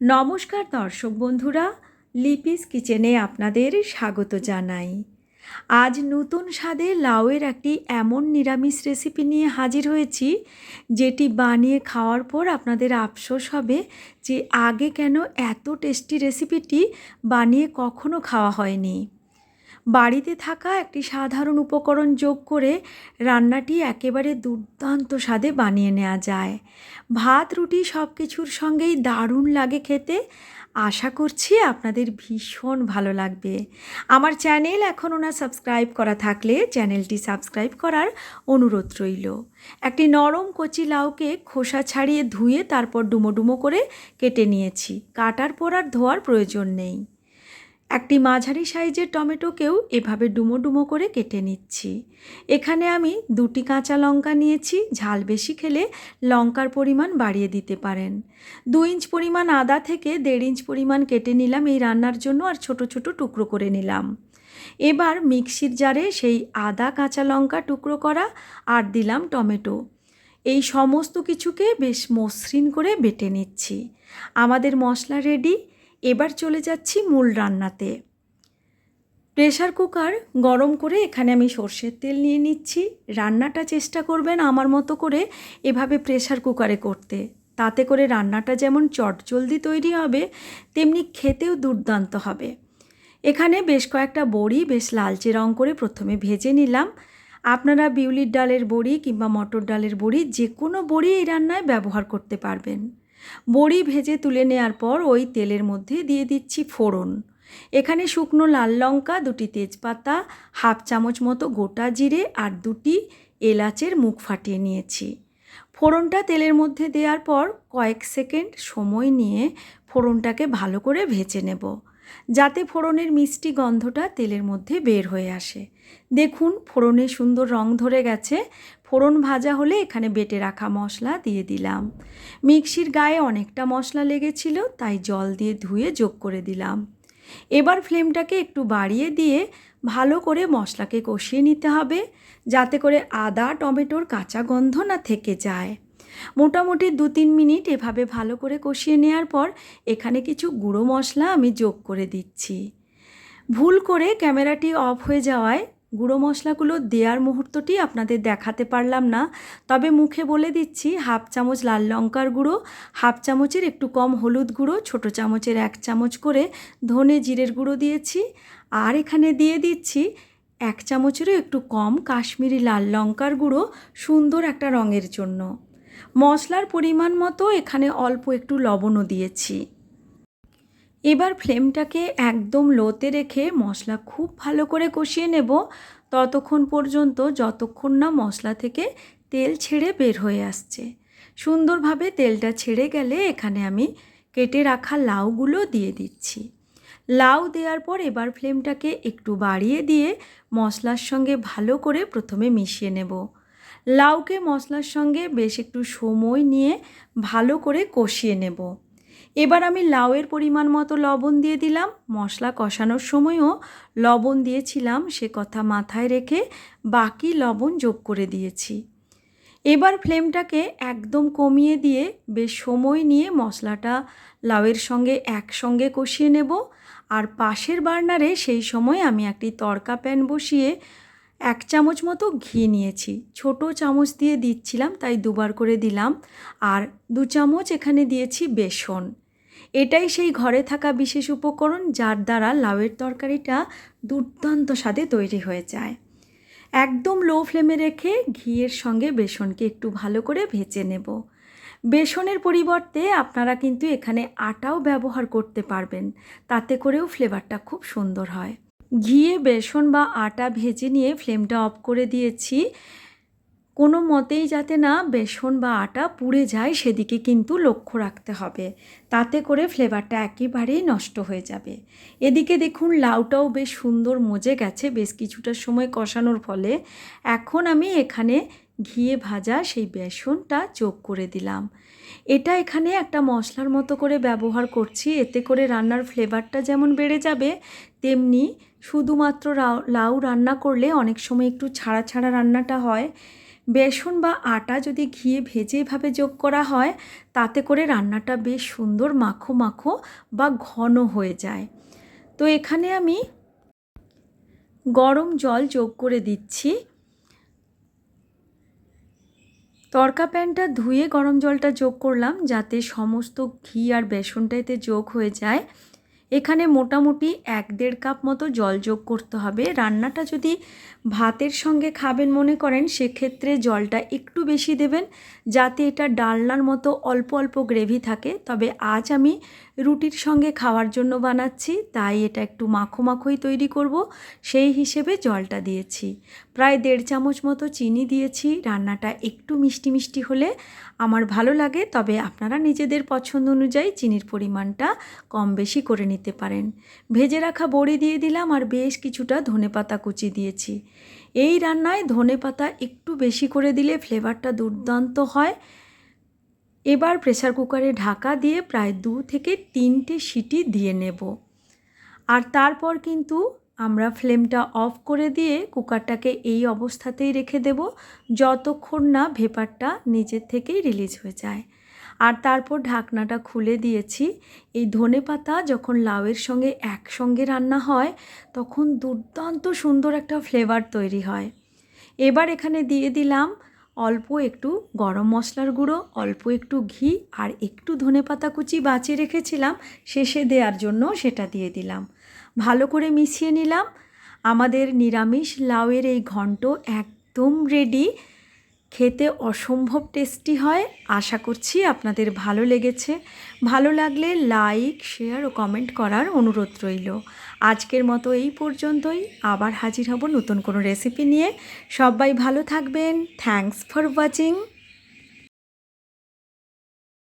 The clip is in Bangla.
নমস্কার দর্শক বন্ধুরা, লিপিস কিচেনে আপনাদের স্বাগত জানাই। আজ নতুন স্বাদে লাউয়ের একটি এমন নিরামিষ রেসিপি নিয়ে হাজির হয়েছি, যেটি বানিয়ে খাওয়ার পর আপনাদের আফসোস হবে যে আগে কেন এত টেস্টি রেসিপিটি বানিয়ে কখনো খাওয়া হয়নি। বাড়িতে থাকা একটি সাধারণ উপকরণ যোগ করে রান্নাটি একেবারে দুর্দান্ত স্বাদে বানিয়ে নেওয়া যায়। ভাত, রুটি সব কিছুর সঙ্গেই দারুণ লাগে খেতে। আশা করছি আপনাদের ভীষণ ভালো লাগবে। আমার চ্যানেল এখনও না সাবস্ক্রাইব করা থাকলে চ্যানেলটি সাবস্ক্রাইব করার অনুরোধ রইল। একটি নরম কচি লাউকে খোসা ছাড়িয়ে ধুয়ে তারপর ডুমো ডুমো করে কেটে নিয়েছি। কাটার পর আর ধোয়ার প্রয়োজন নেই। একটি মাঝারি সাইজের টমেটোকেও এভাবে ডুমো ডুমো করে কেটে নিচ্ছি। এখানে আমি দুটি কাঁচা লঙ্কা নিয়েছি, ঝাল বেশি খেলে লঙ্কার পরিমাণ বাড়িয়ে দিতে পারেন। দু ইঞ্চ পরিমাণ আদা থেকে দেড় ইঞ্চ পরিমাণ কেটে নিলাম এই রান্নার জন্য আর ছোট ছোট টুকরো করে নিলাম। এবার মিক্সির জারে সেই আদা কাঁচা লঙ্কা টুকরো করা আর দিলাম টমেটো। এই সমস্ত কিছুকে বেশ মসৃণ করে বেটে নিচ্ছি। আমাদের মশলা রেডি। এবার চলে যাচ্ছি মূল রান্নাতে। প্রেশার কুকার গরম করে এখানে আমি সর্ষের তেল নিয়ে নিচ্ছি। রান্নাটা চেষ্টা করবেন আমার মতো করে এভাবে প্রেশার কুকারে করতে। তাতে করে রান্নাটা যেমন চটজলদি তৈরি হবে, তেমনি খেতেও দুর্দান্ত হবে। এখানে বেশ কয়েকটা বড়ি বেশ লালচে রং করে প্রথমে ভেজে নিলাম। আপনারা বিউলির ডালের বড়ি কিংবা মটর ডালের বড়ি যে কোনো বড়ি এই রান্নায় ব্যবহার করতে পারবেন। বড়ি ভেজে তুলে নেওয়ার পর ওই তেলের মধ্যে দিয়ে দিচ্ছি ফোড়ন। এখানে শুকনো লাল লঙ্কা, দুটি তেজপাতা, হাফ চামচ মতো গোটা জিরে আর দুটি এলাচের মুখ ফাটিয়ে নিয়েছি। ফোড়নটা তেলের মধ্যে দেওয়ার পর কয়েক সেকেন্ড সময় নিয়ে ফোড়নটাকে ভালো করে ভেজে নেব, যাতে ফোড়নের মিষ্টি গন্ধটা তেলের মধ্যে বের হয়ে আসে। দেখুন, ফোড়নে সুন্দর রং ধরে গেছে। ফোড়ন ভাজা হলে এখানে বেটে রাখা মশলা দিয়ে দিলাম। মিক্সির গায়ে অনেকটা মশলা লেগেছিল, তাই জল দিয়ে ধুয়ে যোগ করে দিলাম। এবার ফ্লেমটাকে একটু বাড়িয়ে দিয়ে ভালো করে মশলাকে কষিয়ে নিতে হবে, যাতে করে আদা, টমেটোর কাঁচা গন্ধ না থেকে যায়। মোটামুটি দু তিন মিনিট এভাবে ভালো করে কষিয়ে নেওয়ার পর এখানে কিছু গুঁড়ো মশলা আমি যোগ করে দিচ্ছি। ভুল করে ক্যামেরাটি অফ হয়ে যাওয়ায় গুঁড়ো মশলাগুলো দেওয়ার মুহূর্তটি আপনাদের দেখাতে পারলাম না। তবে মুখে বলে দিচ্ছি, হাফ চামচ লাল লঙ্কার গুঁড়ো, হাফ চামচের একটু কম হলুদ গুঁড়ো, ছোট চামচের এক চামচ করে ধনে জিরের গুঁড়ো দিয়েছি। আর এখানে দিয়ে দিচ্ছি এক চামচেরও একটু কম কাশ্মীরি লাল লঙ্কার গুঁড়ো, সুন্দর একটা রঙের জন্য। মশলার পরিমাণ মতো এখানে অল্প একটু লবণও দিয়েছি। এবার ফ্লেমটাকে একদম লোতে রেখে মশলা খুব ভালো করে কষিয়ে নেব। ততক্ষণ পর্যন্ত যতক্ষণ না মশলা থেকে তেল ছেড়ে বের হয়ে আসছে। সুন্দরভাবে তেলটা ছেড়ে গেলে এখানে আমি কেটে রাখা লাউগুলো দিয়ে দিচ্ছি। লাউ দেওয়ার পর এবার ফ্লেমটাকে একটু বাড়িয়ে দিয়ে মশলার সঙ্গে ভালো করে প্রথমে মিশিয়ে নেব। লাউকে মশলার সঙ্গে বেশ একটু সময় নিয়ে ভালো করে কষিয়ে নেব। এবার আমি লাউয়ের পরিমাণ মতো লবণ দিয়ে দিলাম। মশলা কষানোর সময়ও লবণ দিয়েছিলাম, সে কথা মাথায় রেখে বাকি লবণ যোগ করে দিয়েছি। এবার ফ্লেমটাকে একদম কমিয়ে দিয়ে বেশ সময় নিয়ে মশলাটা লাউয়ের সঙ্গে একসঙ্গে কষিয়ে নেব। আর পাশের বার্নারে সেই সময় আমি একটি তড়কা প্যান বসিয়ে এক চামচ মতো ঘি নিয়েছি। ছোট চামচ দিয়ে দিচ্ছিলাম, তাই দুবার করে দিলাম। আর দু চামচ এখানে দিয়েছি বেসন। এটাই সেই ঘরে থাকা বিশেষ উপকরণ যার দ্বারা লাউয়ের তরকারিটা দুর্দান্ত স্বাদে তৈরি হয়ে যায়। একদম লো ফ্লেমে রেখে ঘিয়ের সঙ্গে বেসনকে একটু ভালো করে ভেজে নেব। বেসনের পরিবর্তে আপনারা কিন্তু এখানে আটাও ব্যবহার করতে পারবেন, তাতে করেও ফ্লেভারটা খুব সুন্দর হয়। ঘিয়ে বেসন বা আটা ভেজে নিয়ে ফ্লেমটা অফ করে দিয়েছি। কোনো মতেই যাতে না বেসন বা আটা পুড়ে যায়, সেদিকে কিন্তু লক্ষ্য রাখতে হবে। তাতে করে ফ্লেভারটা একেবারেই নষ্ট হয়ে যাবে। এদিকে দেখুন, লাউটাও বেশ সুন্দর মজে গেছে বেশ কিছুটা সময় কষানোর ফলে। এখন আমি এখানে ঘিয়ে ভাজা সেই বেসনটা যোগ করে দিলাম। এটা এখানে একটা মশলার মতো করে ব্যবহার করছি, এতে করে রান্নার ফ্লেভারটা যেমন বেড়ে যাবে, তেমনি শুধুমাত্র লাউ রান্না করলে অনেক সময় একটু ছাড়া ছাড়া রান্নাটা হয়। বেসন বা আটা যদি ঘিয়ে ভেজে এভাবে যোগ করা হয়, তাতে করে রান্নাটা বেশ সুন্দর মাখো মাখো বা ঘন হয়ে যায়। তো এখানে আমি গরম জল যোগ করে দিচ্ছি। তরকা প্যানটা ধুয়ে গরম জলটা যোগ করলাম, যাতে সমস্ত ঘি আর বেসনটা এতে যোগ হয়ে যায়। এখানে মোটামুটি এক দেড় কাপ মতো জল যোগ করতে হবে। রান্নাটা যদি ভাতের সঙ্গে খাবেন মনে করেন, সেক্ষেত্রে জলটা একটু বেশি দেবেন, যাতে এটা ডালনার মতো অল্প অল্প গ্রেভি থাকে। তবে আজ আমি রুটির সঙ্গে খাওয়ার জন্য বানাচ্ছি, তাই এটা একটু মাখো মাখোই তৈরি করব। সেই হিসেবে জলটা দিয়েছি। প্রায় দেড় চামচ মতো চিনি দিয়েছি। রান্নাটা একটু মিষ্টি মিষ্টি হলে আমার ভালো লাগে, তবে আপনারা নিজেদের পছন্দ অনুযায়ী চিনির পরিমাণটা কম বেশি করে নিতে পারেন। ভেজে রাখা বড়ি দিয়ে দিলাম আর বেশ কিছুটা ধনেপাতা কুচি দিয়েছি। এই রান্নায় ধনেপাতা একটু বেশি করে দিলে ফ্লেভারটা দুর্দান্ত হয়। এবার প্রেসার কুকারে ঢাকা দিয়ে প্রায় দু থেকে তিনটে সিটি দিয়ে নেব। আর তারপর কিন্তু আমরা ফ্লেমটা অফ করে দিয়ে কুকারটাকে এই অবস্থাতেই রেখে দেব যতক্ষণ না ভেপারটা নিজের থেকেই রিলিজ হয়ে যায়। আর তারপর ঢাকনাটা খুলে দিয়েছি। এই ধনে পাতা যখন লাউয়ের সঙ্গে একসঙ্গে রান্না হয়, তখন দুর্দান্ত সুন্দর একটা ফ্লেভার তৈরি হয়। এবার এখানে দিয়ে দিলাম অল্প একটু গরম মশলার গুঁড়ো, অল্প একটু ঘি আর একটু ধনে পাতা কুচি বাঁচিয়ে রেখেছিলাম, শেষে দেওয়ার জন্য সেটা দিয়ে দিলাম। ভালো করে মিশিয়ে নিলাম। আমাদের নিরামিষ লাউয়ের এই ঘন্ট একদম রেডি খেতে অসম্ভব টেস্টি হয়। আশা করছি আপনাদের ভালো লেগেছে। ভালো লাগলে লাইক শেয়ার ও কমেন্ট করার অনুরোধ রইল। আজকের মতো এই পর্যন্তই। আবার হাজির হব নতুন কোনো রেসিপি নিয়ে। সবাই ভালো থাকবেন। Thanks for watching